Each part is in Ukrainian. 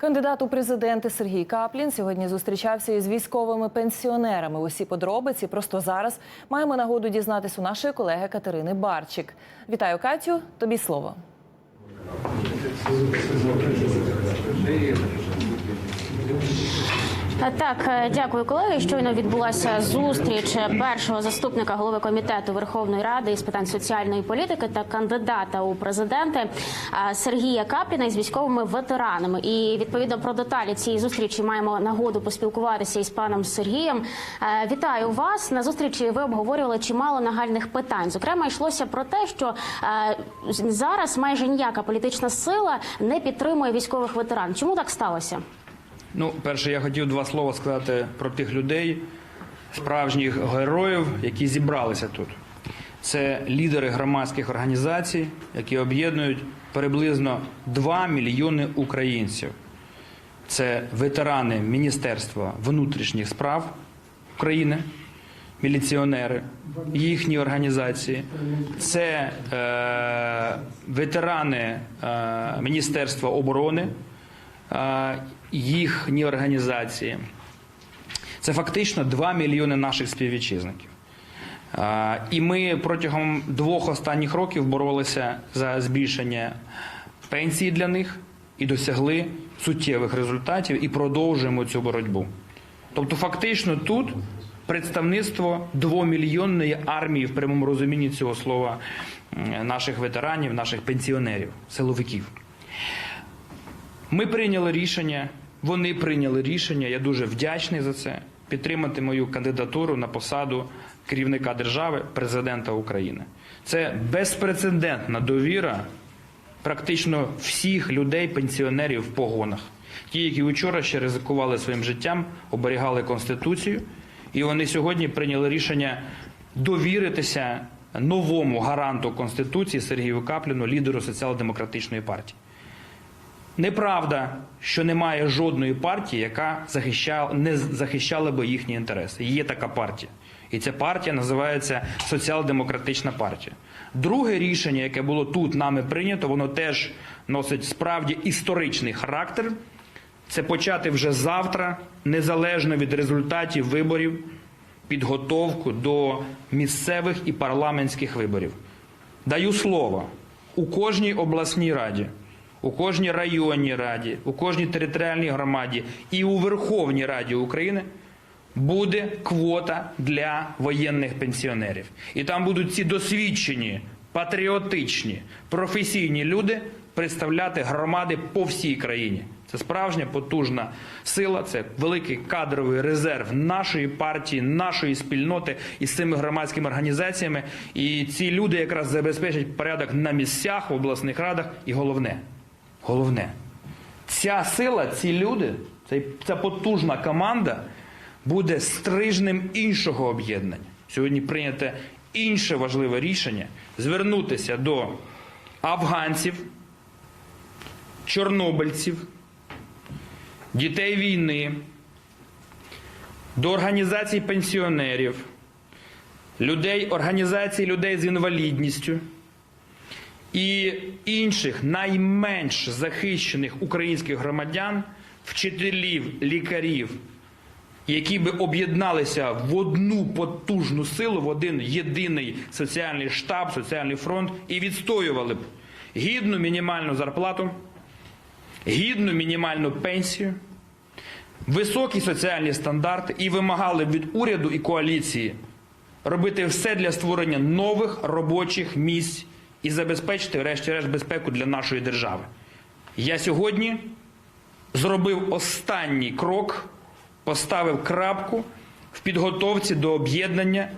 Кандидат у президенти Сергій Каплін сьогодні зустрічався із військовими пенсіонерами. Усі подробиці просто зараз маємо нагоду дізнатись у нашої колеги Катерини Барчик. Вітаю, Катю. Тобі слово. Так, е, дякую, колеги. Щойно відбулася зустріч першого заступника голови комітету Верховної Ради із питань соціальної політики та кандидата у президенти е, Сергія Капліна із військовими ветеранами. І відповідно про деталі цієї зустрічі маємо нагоду поспілкуватися із паном Сергієм. Е, Вітаю вас на зустрічі. Ви обговорювали чимало нагальних питань. Зокрема, йшлося про те, що е, зараз майже ніяка політична сила не підтримує військових ветеранів. Чому так сталося? Ну, перше, я хотів два слова сказати про тих людей, справжніх героїв, які зібралися тут. Це лідери громадських організацій, які об'єднують приблизно 2 мільйони українців. Це ветерани Міністерства внутрішніх справ України, міліціонери, їхні організації, це е, ветерани е, Міністерства оборони їхні організації. Це фактично 2 мільйони наших співвітчизників. Е, І ми протягом двох останніх років боролися за збільшення пенсії для них і досягли суттєвих результатів і продовжуємо цю боротьбу. Тобто, фактично, тут представництво двомільйонної армії в прямому розумінні цього слова наших ветеранів, наших пенсіонерів, силовиків. Ми прийняли рішення, вони прийняли рішення. Я дуже вдячний за це. Підтримати мою кандидатуру на посаду керівника держави, президента України. Це безпрецедентна довіра практично всіх людей, пенсіонерів в погонах. Ті, які вчора ще ризикували своїм життям, оберігали конституцію, і вони сьогодні прийняли рішення довіритися новому гаранту конституції Сергію Капліну, лідеру соціал-демократичної партії. Неправда, що немає жодної партії, яка захищала, не захищала би їхні інтереси. Є така партія. І ця партія називається Соціал-демократична партія. Друге рішення, яке було тут нами прийнято, воно теж носить справді історичний характер. Це почати вже завтра, незалежно від результатів виборів, підготовку до місцевих і парламентських виборів. Даю слово у кожній обласній раді, у кожній районній раді, у кожній територіальній громаді і у Верховній Раді України буде квота для воєнних пенсіонерів. І там будуть ці досвідчені, патріотичні, професійні люди представляти громади по всій країні. Це справжня потужна сила, це великий кадровий резерв нашої партії, нашої спільноти із цими громадськими організаціями. І ці люди якраз забезпечать порядок на місцях, в обласних радах. І головне, головне, ця сила, ці люди, ця потужна команда буде стрижнем іншого об'єднання. Сьогодні прийняте інше важливе рішення звернутися до афганців, чорнобильців, дітей війни, до організацій пенсіонерів, людей, організацій людей з інвалідністю і інших найменш захищених українських громадян, вчителів, лікарів, які би об'єдналися в одну потужну силу, в один єдиний соціальний штаб, соціальний фронт і відстоювали б гідну мінімальну зарплату, гідну мінімальну пенсію, високі соціальні стандарти і вимагали б від уряду і коаліції робити все для створення нових робочих місць і забезпечити, врешті-решт, безпеку для нашої держави. Я сьогодні зробив останній крок, поставив крапку в підготовці до об'єднання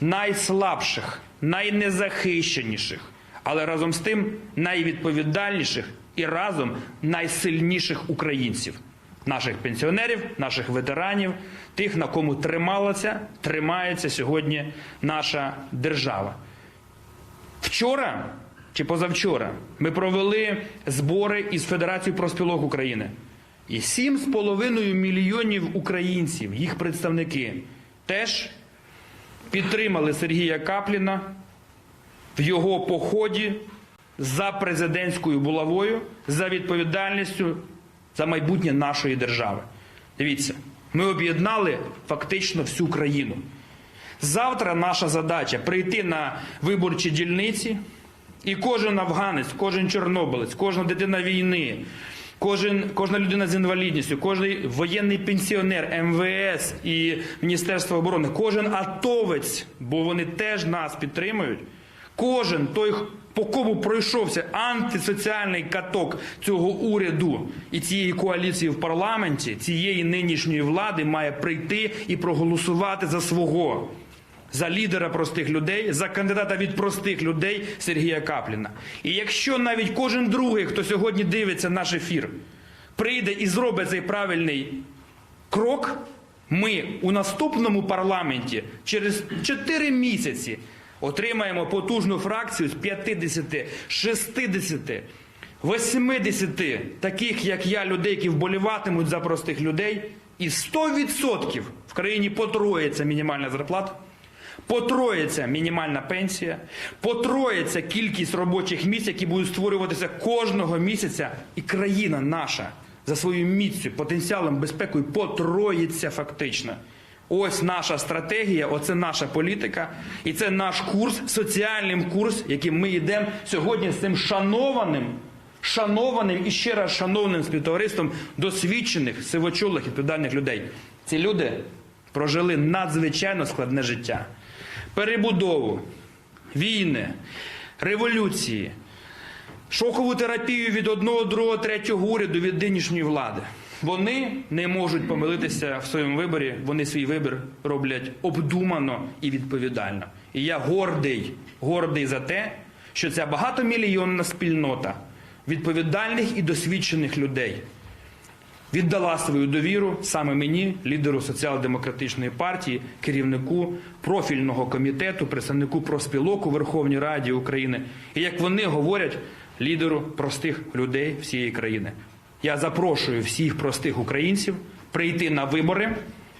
найслабших, найнезахищеніших, але разом з тим найвідповідальніших і разом найсильніших українців, наших пенсіонерів, наших ветеранів, тих, на кому трималася, тримається сьогодні наша держава. Вчора чи позавчора ми провели збори із Федерацією профспілок України. І 7,5 мільйонів українців, їх представники, теж підтримали Сергія Капліна в його поході за президентською булавою, за відповідальністю за майбутнє нашої держави. Дивіться, ми об'єднали фактично всю країну. Завтра наша задача прийти на виборчі дільниці, і кожен афганець, кожен чорнобилець, кожна дитина війни, кожен, кожна людина з інвалідністю, кожен воєнний пенсіонер, МВС і Міністерство оборони, кожен атовець, бо вони теж нас підтримують. Кожен той, по кому пройшовся антисоціальний каток цього уряду і цієї коаліції в парламенті, цієї нинішньої влади має прийти і проголосувати за свого, за лідера простих людей, за кандидата від простих людей Сергія Капліна. І якщо навіть кожен другий, хто сьогодні дивиться наш ефір, прийде і зробить цей правильний крок, ми у наступному парламенті через 4 місяці отримаємо потужну фракцію з 50, 60, 80 таких, як я, людей, які вболіватимуть за простих людей, і 100% в країні потроїться мінімальна зарплата. Потроїться мінімальна пенсія, потроїться кількість робочих місць, які будуть створюватися кожного місяця, і країна наша за своєю міцю, потенціалом, безпекою потроїться фактично. Ось наша стратегія, оце наша політика, і це наш курс, соціальний курс, яким ми йдемо сьогодні з цим шанованим, шанованим і ще раз шановним співтовариством досвідчених, сивочолих, відповідальних людей. Ці люди прожили надзвичайно складне життя. Перебудову, війни, революції, шокову терапію від одного, другого, третього уряду від нинішньої влади. Вони не можуть помилитися в своєму виборі. Вони свій вибір роблять обдумано і відповідально. І я гордий, гордий за те, що ця багатомільйонна спільнота відповідальних і досвідчених людей віддала свою довіру саме мені, лідеру соціал-демократичної партії, керівнику профільного комітету, представнику профспілок у Верховній Раді України. І як вони говорять, лідеру простих людей всієї країни. Я запрошую всіх простих українців прийти на вибори,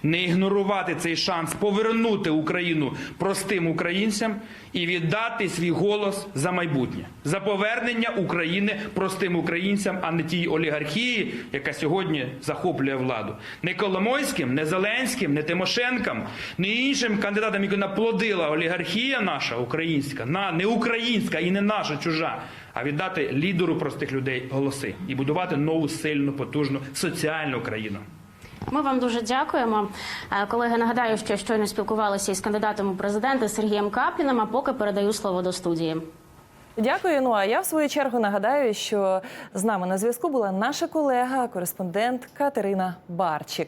не ігнорувати цей шанс повернути Україну простим українцям і віддати свій голос за майбутнє, за повернення України простим українцям, а не тій олігархії, яка сьогодні захоплює владу. Не Коломойським, не Зеленським, не Тимошенком, не іншим кандидатам, які наплодила олігархія наша українська, на не українська і не наша чужа. А віддати лідеру простих людей голоси і будувати нову сильну, потужну соціальну країну. Ми вам дуже дякуємо. Е, Колеги, нагадаю, що щойно спілкувалися із кандидатом у президенти Сергієм Капліним, а поки передаю слово до студії. Дякую. Ну а я в свою чергу нагадаю, що з нами на зв'язку була наша колега, кореспондент Катерина Барчик.